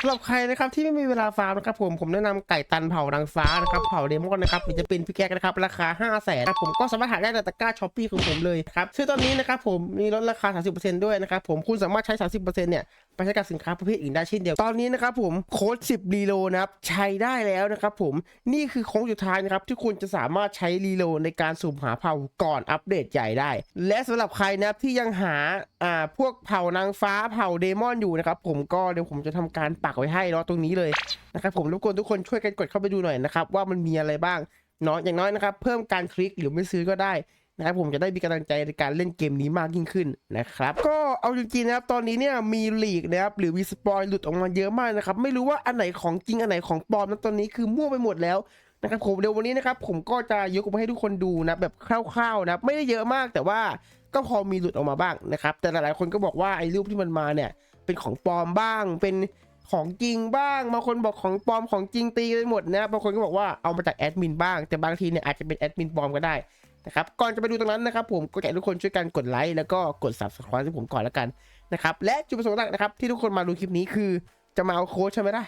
สำหรับใครนะครับที่ไม่มีเวลาฟาร์มนะครับผมผมแนะนำไก่ตันเผาดังฟ้านะครับเผาเดมอนนะครับมันจะเป็นพี่แกกนะครับราคา 5 0 0แสนครับผมก็สามารถหาได้ในตะกร้าช้อปปี้ของผมเลยครับซึ่งตอนนี้นะครับผมมีลดราคา 30%ด้วยนะครับผมคุณสามารถใช้ 30%เนี่ย ไปใช้กับสินค้าประเภทอื่นได้เช่นเดียวตอนนี้นะครับผมโค้ด10รีโลนะครับใช้ได้แล้วนะครับผมนี่คือโค้งสุดท้ายนะครับที่คุณจะสามารถใช้รีโลในการสุ่มหาเผ่าก่อนอัปเดตใหญ่ได้ และสำหรับใครนะครับที่ยังหาอ่าพวกเผ่านางฟ้าเผ่าเดมอนอยู่นะครับผมก็เดี๋ยวผมจะทำการปักไว้ให้เนาะตรงนี้เลยนะครับผมรบกวนทุกคนช่วยกันกดเข้าไปดูหน่อยนะครับว่ามันมีอะไรบ้างเนาะอย่างน้อยนะครับเพิ่มการคลิกหรือไม่ซื้อก็ได้ นะครับผมจะได้มีกำลังใจในการเล่นเกมนี้มากยิ่งขึ้นนะครับก็เอาจริงๆนะครับตอนนี้เนี่ยมีลีกนะครับหรือมีสปอยหลุดออกมาเยอะมากนะครับไม่รู้ว่าอันไหนของจริงอันไหนของปลอมนะตอนนี้คือมั่วไปหมดแล้วนะครับผมเดี๋ยววันนี้นะครับผมก็จะยกมาให้ทุกคนดูนะแบบคร่าวๆนะไม่ได้เยอะมากแต่ว่าก็พอมีหลุดออกมาบ้างนะครับแต่หลายๆคนก็บอกว่าไอ้รูปที่มันมาเนี่ยเป็นของปลอมบ้างเป็นของจริงบ้างบางคนบอกของปลอมของจริงตีไปหมดนะบางคนก็บอกว่าเอามาจากแอดมินบ้างแต่บางทีเนี่ยอาจจะเป็นแอดมินปลอมก็ได้ นะครับก่อนจะไปดูตรงนั้นนะครับผมก็อยากให้ทุกคนช่วยกันกดไลค์แล้วก็กด subscribe ให้ผมก่อนแล้วกันนะครับและจุดประสงค์หลักนะครับที่ทุกคนมาดูคลิปนี้คือจะมาเอาโค้ดใช่ไหมล่ะ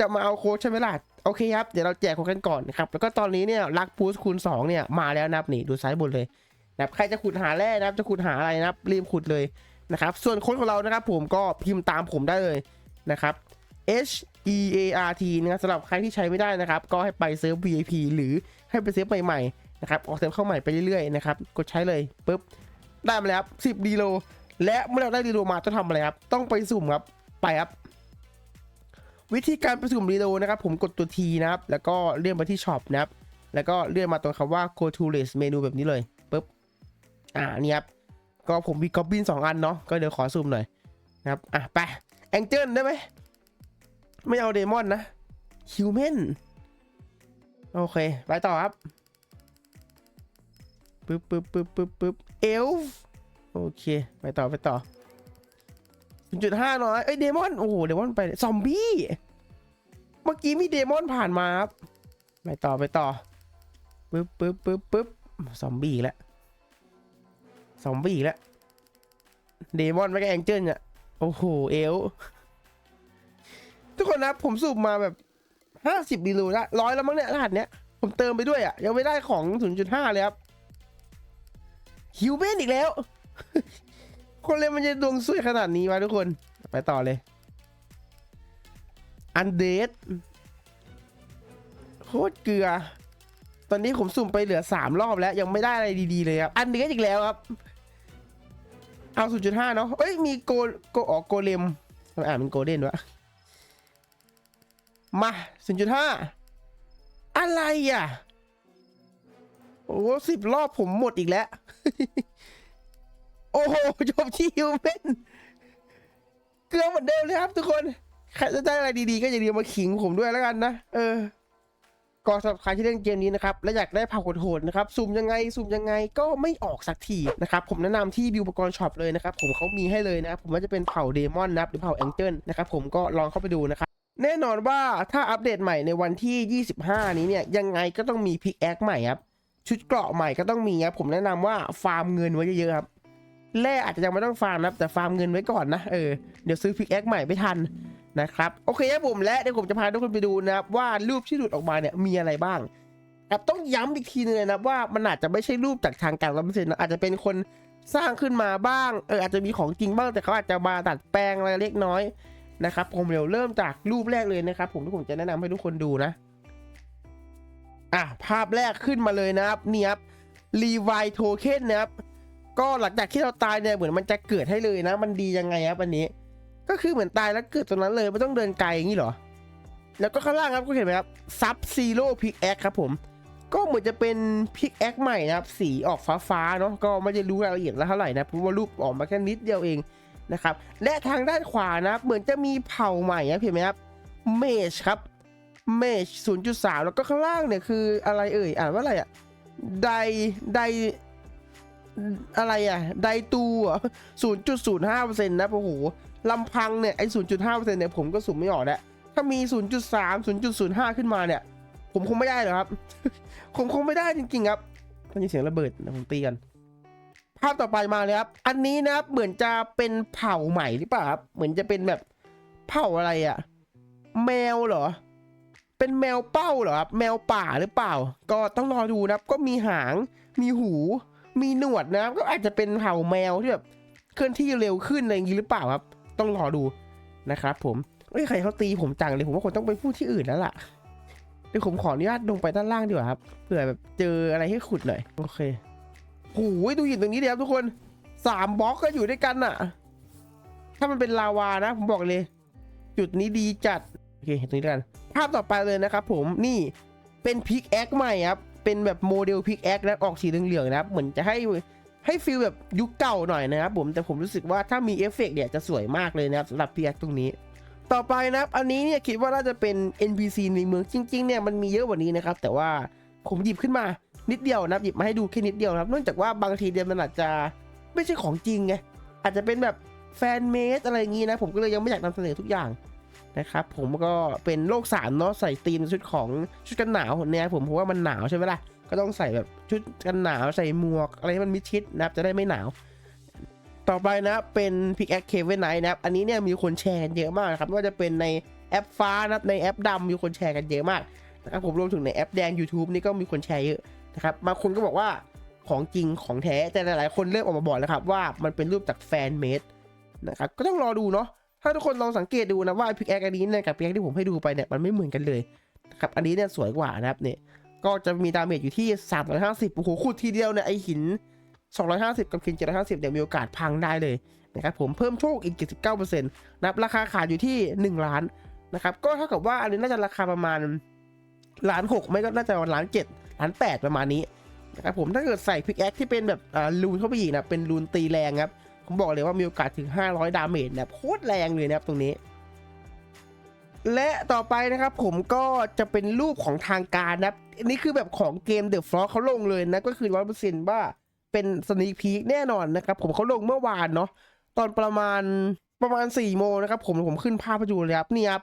จะมาเอาโค้ดใช่ไหมล่ะโอเคครับเดี๋ยวเราแจกโค้ดกันก่อนนะครับแล้วก็ตอนนี้เนี่ยลักพูสคูณ2เนี่ยมาแล้วนะครับนี่ดูซ้ายบนเลยนะครับใครจะขุดหาแร่นะครับจะขุดหาอะไรนะครับรีบขุดเลยนะครับส่วนโค้ดของเรานะครับผมก็พิมพ์ตามผมได้เลยนะครับ H E A R T นะครับสำหรับใครที่ใช้ไม่ได้นะครับ ก็ให้ไปเซิร์ฟ VIP หรือให้ไปเซิร์ฟใหม่ๆ นะครับออกเซิร์ฟเข้าใหม่ไปเรื่อยๆนะครับกดใช้เลยปุ๊บได้มาแล้วครับ10ดีโล และเมื่อเราได้ดีโลมาต้องทำอะไรครับต้องไปสุ่มครับไปครับวิธีการไปสุ่มรีโดนะครับ ผมกดตัว T นะครับ แล้วก็เลื่อนมาที่ช็อปนะครับแล้วก็เลื่อนมาตรงคำว่า go to list menu แบบนี้เลยปุ๊บอ่านี่ครับก็ผมมีกอบบินสองอันเนาะก็เดี๋ยวขอซูมหน่อยนะครับอะไปแองเจิลได้ไหมไม่เอาเดมอนนะฮิวแมนโอเค ไปต่อครับ ปึ๊บปึ๊บปึ๊บปึ๊บปึ๊บเอลฟ์โอเค ไปต่อไปต่อจุดห้าน้อยเอ้ยเดมอน โอ้โหเดมอนไปซอมบี้ เมื่อกี้มีเดมอนผ่านมาครับ ไปต่อไปต่อปึ๊บปึ๊บปึ๊บปึ๊บซอมบี้อีกแล้วซอมบี้อีกแล้วเดมอนไม่ก็แองเจิลเนี่ยโอ้โหเอลทุกคนนะผมสูบมาแบบห้าสิบบิโลละร้อยแล้วมั้งเนี่ยรหัสเนี้ย ผมเติมไปด้วยอะ ยังไม่ได้ของ0.5เลยครับ ฮิวเบนอีกแล้ว คนเล่นมันจะดวงสวยขนาดนี้วะทุกคน ไปต่อเลย อันเดดโคตรเกลือ ตอนนี้ผมสุ่มไปเหลือสามรอบแล้ว ยังไม่ได้อะไรดีๆเลยครับ อันเดดอีกแล้วครับ เอา0.5เนาะเอ้ย มีโกโกออกโกเลมไมอ่านเป็นโกลเด้นวะ มา0.5อะไรอะ โอ้สิบรอบผมหมดอีกแล้ว โอ้โห จบที่ฮิวแมนเกลือเหมือนเดิมเลยครับทุกคนใครจะได้อะไรดีๆ ก็อย่าลืมมาขิงผมด้วยแล้วกันนะ เออก็สำหรับใครที่เล่นเกมนี้นะครับ และอยากได้ผ่าโหดๆนะครับสุ่มยังไงสุ่มยังไงก็ไม่ออกสักทีนะครับ ผมแนะนำที่บิวอุปกรณ์ช็อปเลยนะครับ ผมเขามีให้เลยนะครับผมว่าจะเป็นเผ่าเดมอนนะครับหรือเผ่าแองเจิลนะครับผมก็ลองเข้าไปดูนะครับแน่นอนว่าถ้าอัปเดตใหม่ในวันที่ 25 นี้เนี่ยยังไงก็ต้องมีพิกแอคใหม่ครับ ชุดเกราะใหม่ก็ต้องมีครับผมแนะนำว่าฟาร์มเงินไว้เยอะๆครับแร่อาจจะยังไม่ต้องฟาร์มนะแต่ฟาร์มเงินไว้ก่อนนะเออเดี๋ยวซื้อพิกแอคใหม่ไม่ทันนะครับโอเคครับผมและเดี๋ยวผมจะพาทุกคนไปดูนะครับว่ารูปที่หลุดออกมาเนี่ยมีอะไรบ้างครับต้องย้ำอีกทีนึงเลยนะว่ามันอาจจะไม่ใช่รูปจากทางการร้อยเปอร์เซ็นต์นะอาจจะเป็นคนสร้างขึ้นมาบ้างเอออาจจะมีของจริงบ้างแต่เขาอาจจะมาดัดแปลงอะไรเล็กน้อยนะครับผมเดี๋ยวเริ่มจากรูปแรกเลยนะครับผมที่ผมจะแนะนำให้ทุกคนดูนะ อะภาพแรกขึ้นมาเลยนะครับนี่ครับรีไวโทเค็นนะครับก็หลังจากที่เราตายเนี่ยเหมือนมันจะเกิดให้เลยนะ มันดียังไงครับอันนี้ ก็คือเหมือนตายแล้วเกิดตรงนั้นเลยไม่ต้องเดินไกลอย่างนี้หรอ แล้วก็ข้างล่างครับก็เห็นไหมครับซับซีโร่พิกแอคครับผม ก็เหมือนจะเป็นพิกแอคใหม่นะครับ สีออกฟ้าๆเนาะก็ไม่ได้รู้รายละเอียดแล้วเท่าไหร่นะเพราะว่ารูปออกมาแค่นิดเดียวเองนะครับและทางด้านขวานะครับเหมือนจะมีเผ่าใหม่นะเห็นไหมครับเมชครับ เมช0.3 แล้วก็ข้างล่างเนี่ยคืออะไรเอ่ย อ่านว่าอะไรอะได ได อะไรอะ ไดตูอะศูนย์จุดศูนย์ห้าเปอร์เซ็นต์นะ โอ้โห ลำพังเนี่ยไอ้ศูนย์จุดห้าเปอร์เซ็นต์เนี่ยผมก็สุ่มไม่ออกแล้ว ถ้ามีศูนย์จุดสามศูนย์จุดศูนย์ห้าขึ้นมาเนี่ย ผมคงไม่ได้หรอกครับ ผมคงไม่ได้จริงๆครับมันมีเสียงระเบิดนะผมตีกันภาพต่อไปมาเลยครับ อันนี้นะครับเหมือนจะเป็นเผ่าใหม่หรือเปล่าครับ เหมือนจะเป็นแบบเผ่าอะไรอะ แมวเหรอ เป็นแมวเป้าเหรอครับแมวป่าหรือเปล่า ก็ต้องรอดูนะครับ ก็มีหาง มีหู มีหนวดนะครับ ก็อาจจะเป็นเผ่าแมวที่แบบเคลื่อนที่เร็วขึ้นอะไรอย่างนี้หรือเปล่าครับ ต้องรอดูนะครับผมเอ้ยใครเขาตีผมจังเลยผมว่าคนต้องไปพูดที่อื่นแล้วล่ะเดี๋ยวผมขออนุญาตลงไปด้านล่างดีกว่าครับเผื่อแบบเจออะไรให้ขุดหน่อยโอเคโอ้ยดูหินตรงนี้เดียวทุกคนสามบล็อกก็อยู่ด้วยกันอะถ้ามันเป็นลาวานะ ผมบอกเลย จุดนี้ดีจัด อเคเห็นตรงนี้กัน ภาพต่อไปเลยนะครับผมนี่เป็นพิกแอคใหม่ครับ เป็นแบบโมเดลพิกแอคนะออกสีเหลืองๆนะครับ เหมือนจะให้ให้ฟีลแบบยุคเก่าหน่อยนะครับผม แต่ผมรู้สึกว่าถ้ามีเอฟเฟกต์เนี่ยจะสวยมากเลยนะครับสำหรับพิกแอคตรงนี้ ต่อไปนะครับ อันนี้เนี่ยคิดว่าน่าจะเป็น NPC ในเมืองจริงๆเนี่ยมันมีเยอะกว่านี้นะครับ แต่ว่าผมหยิบขึ้นมานิดเดียวนะครับหยิบมาให้ดูแค่นิดเดียวครับเนื่องจากว่าบางทีเดียวมันอาจจะไม่ใช่ของจริงไงอาจจะเป็นแบบแฟนเมดอะไรอย่างงี้นะผมก็เลยยังไม่อยากนำเสนอทุกอย่าง นะครับผมก็เป็นโลกสามเนาะใส่ตีมชุดของชุดกันหนาวเนี่ยผมเพราะว่ามันหนาวใช่ไหมล่ะก็ต้องใส่แบบชุดกันหนาวใส่หมวกอะไรมันมิดชิดนะครับจะได้ไม่หนาว ต่อไปนะเป็น Pick a c Cave Night นะครับอันนี้เนี่ยมีคนแชร์กันเยอะมากครับไม่ว่าจะเป็นในแอปฟ้านะครับในแอปดำมีคนแชร์กันเยอะมากนะครับผมรวมถึงในแอปแดง YouTube นี่ก็มีคนแชร์เยอะนะครับบางคนก็บอกว่าของจริงของแท้แต่หลายๆคนเริ่มออกมาบอกแล้วครับว่ามันเป็นรูปจากแฟนเมดนะครับก็ต้องรอดูเนาะ ถ้าทุกคนลองสังเกตดูนะว่าพิกแอคอันนี้เนี่ยกับพิกแอคที่ผมให้ดูไปเนี่ยมันไม่เหมือนกันเลยนะครับอันนี้เนี่ยสวยกว่านะครับเนี่ยก็จะมีดาเมจอยู่ที่ 350โอ้โหขุดทีเดียวเนี่ยไอหิน 250 กับหิน 750เนี่ยมีโอกาสพังได้เลยนะครับผมเพิ่มโชคอีก 79%นะครับราคาขายอยู่ที่ 1 ล้านนะครับก็เท่ากับว่าอันนี้น่าจะราคาประมาณล้านหกไม่ก็น่าจะล้านเจ็ดล้านแปดประมาณนี้นะครับผมถ้าเกิดใส่พิกแอคที่เป็นแบบอ่ารูนเข้าไปอีกนะเป็นรูนตีแรงครับ ผมบอกเลยว่ามีโอกาสถึง 500 ดาเมจนะครับโคตรแรงเลยนะครับตรงนี้ และต่อไปนะครับผมก็จะเป็นรูปของทางการนะครับอันนี้คือแบบของเกม The f l o g เขาลงเลยนะ ก็คือ100%ว่าเป็นสน a พี e แน่นอนนะครับผมเขาลงเมื่อวานเนาะตอนประมาณประมาณ4โมงนะครับผมผมขึ้นภาพให้ดูเลยครับนี่ครับ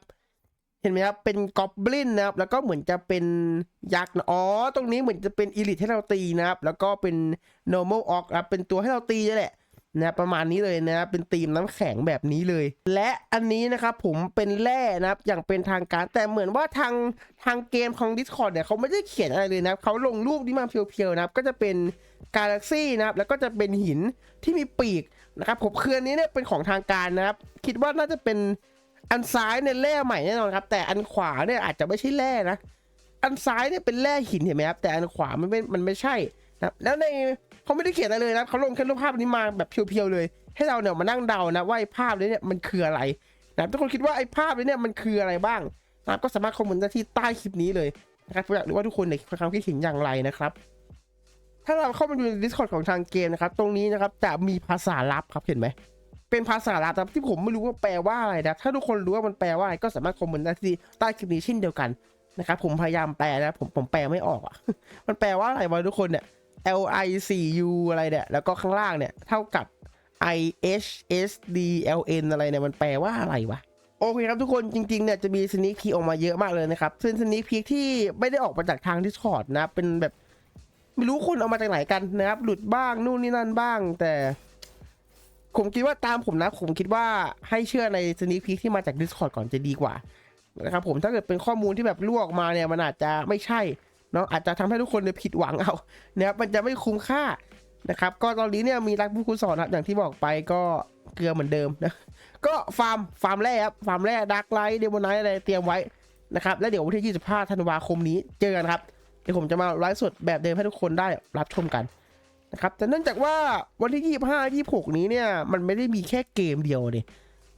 เห็นไหมครับ เป็นกอบลินนะครับ แล้วก็เหมือนจะเป็นยักษ์อ๋อ ตรงนี้เหมือนจะเป็นอีลิทให้เราตีนะครับ แล้วก็เป็น normal orc ครับ เป็นตัวให้เราตีนี่แหละ นะประมาณนี้เลยนะครับเป็นธีมน้ำแข็งแบบนี้เลย และอันนี้นะครับผมเป็นแร่นะครับอย่างเป็นทางการแต่เหมือนว่าทางทางเกมของ Discord เนี่ยเขาไม่ได้เขียนอะไรเลยนะครับเขาลงรูปนี้มาเพียวๆนะครับก็จะเป็นกาแล็กซี่นะครับแล้วก็จะเป็นหินที่มีปีกนะครับผมคืออันนี้เนี่ยเป็นของทางการนะครับ คิดว่าน่าจะเป็นอันซ้ายเนี่ยแร่ใหม่แน่นอนครับ แต่อันขวาเนี่ยอาจจะไม่ใช่แร่นะอันซ้ายเนี่ยเป็นแร่หินเห็นไหมครับแต่อันขวามันไม่มันไม่ใช่นะแล้วใน เขาไม่ได้เขียนอะไรเลยนะเขาลงแค่รูปภาพนี้มาแบบเพียวๆเลย ให้เราเนี่ยมานั่งเดานะว่าไอ้ภาพนี้เนี่ยมันคืออะไรนะทุกคนคิดว่าไอ้ภาพนี้เนี่ยมันคืออะไรบ้างนะก็สามารถคอมเมนต์ได้ที่ใต้คลิปนี้เลยนะครับผมอยากรู้ว่าทุกคนเนี่ยความคิดเห็นอย่างไรนะครับถ้าเราเข้ามาดูใน Discord ของทางเกมนะครับ ตรงนี้นะครับจะมีภาษาลับครับเห็นไหม เป็นภาษาลับครับที่ผมไม่รู้ว่าแปลว่าอะไรนะถ้าทุกคนรู้ว่ามันแปลว่าอะไรก็สามารถคอมเมนต์ได้ที่ใต้คลิปนี้เช่นเดียวกันนะครับผมพยายามแปลนะผมผมแปลไม่ออกอะ มันแปลว่าอะไรวะทุกคนเนี่ย L I C U อะไรเนี่ย แล้วก็ข้างล่างเนี่ย เท่ากับ I H S D L N อะไรเนี่ย มันแปลว่าอะไรวะ โอเคครับทุกคนจริงๆเนี่ยจะมีสนิคพีออกมาเยอะมากเลยนะครับ ซึ่งสนิคพีที่ไม่ได้ออกมาจากทาง Discord นะ เป็นแบบ ไม่รู้คนเอามาจากไหนกันนะครับ หลุดบ้างนู่นนี่นั่นบ้าง แต่ผมคิดว่าตามผมนะ ผมคิดว่าให้เชื่อในสนิคพีที่มาจาก Discord ก่อนจะดีกว่านะครับผมถ้าเกิดเป็นข้อมูลที่แบบลวกมาเนี่ยมันอาจจะไม่ใช่ เนาะอาจจะทำให้ทุกคนเนี่ยผิดหวังเอานะครับมันจะไม่คุ้มค่านะครับ ก็ตอนนี้เนี่ยมีรักผู้คุณสอนครับอย่างที่บอกไปก็เกลือเหมือนเดิมนะก็ฟาร์มฟาร์มแร่ครับฟาร์มแร่ดักไลท์เดมอนไนท์อะไรเตรียมไว้นะครับแล้วเดี๋ยววันที่ 25 ธันวาคมนี้เจอกันครับเดี๋ยวผมจะมาไลฟ์สดแบบเดิมให้ทุกคนได้รับชมกันนะครับแต่เนื่องจากว่าวันที่ 25 26 นี้เนี่ยมันไม่ได้มีแค่เกมเดียวเนี่ย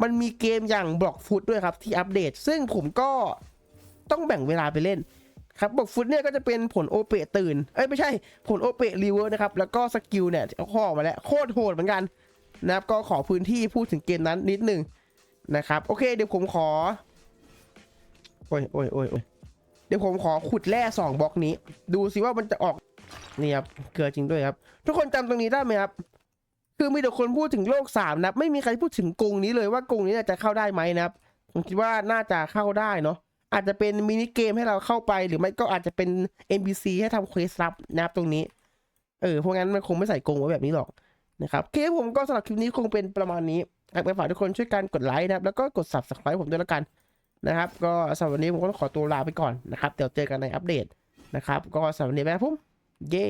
มันมีเกมอย่างบล็อกฟุตด้วยครับที่อัปเดต ซึ่งผมก็ต้องแบ่งเวลาไปเล่น ครับบล็อกฟุตเนี่ยก็จะเป็นผลโอเปะตื่น เอ้ยไม่ใช่ผลโอเปะรีเวิร์นะครับ แล้วก็สกิลเนี่ยเอาข้อมาแล้ว โคตรโหดเหมือนกันนะครับก็ขอพื้นที่พูดถึงเกมนั้นนิดหนึ่งนะครับ โอเคเดี๋ยวผมขอ โอ้ยโอ้ยโอ้ยโอ้ยเดี๋ยวผมขอขุดแร่สองบล็อกนี้ ดูสิว่ามันจะออกนี่ครับเกลือจริงด้วยครับ ทุกคนจำตรงนี้ได้ไหมครับ คือมีแต่คนพูดถึงโลกสามนะครับไม่มีใครพูดถึงกรงนี้เลยว่ากรงนี้จะเข้าได้ไหมนะครับผมคิดว่าน่าจะเข้าได้เนาะ อาจจะเป็นมินิเกมให้เราเข้าไป หรือไม่ก็อาจจะเป็น NPC ให้ทำเควสลับนะครับตรงนี้ เออ เพราะงั้นมันคงไม่ใส่กงไว้แบบนี้หรอกนะครับเคผมก็สำหรับคลิปนี้คงเป็นประมาณนี้อยากไปฝากทุกคนช่วยกันกดไลค์นะครับ แล้วก็กด subscribe ผมด้วยแล้วกันนะครับ ก็สำหรับวันนี้ผมก็ต้องขอตัวลาไปก่อนนะครับ เดี๋ยวเจอกันในอัปเดตนะครับ ก็สำหรับวันนี้แม่ผมเย้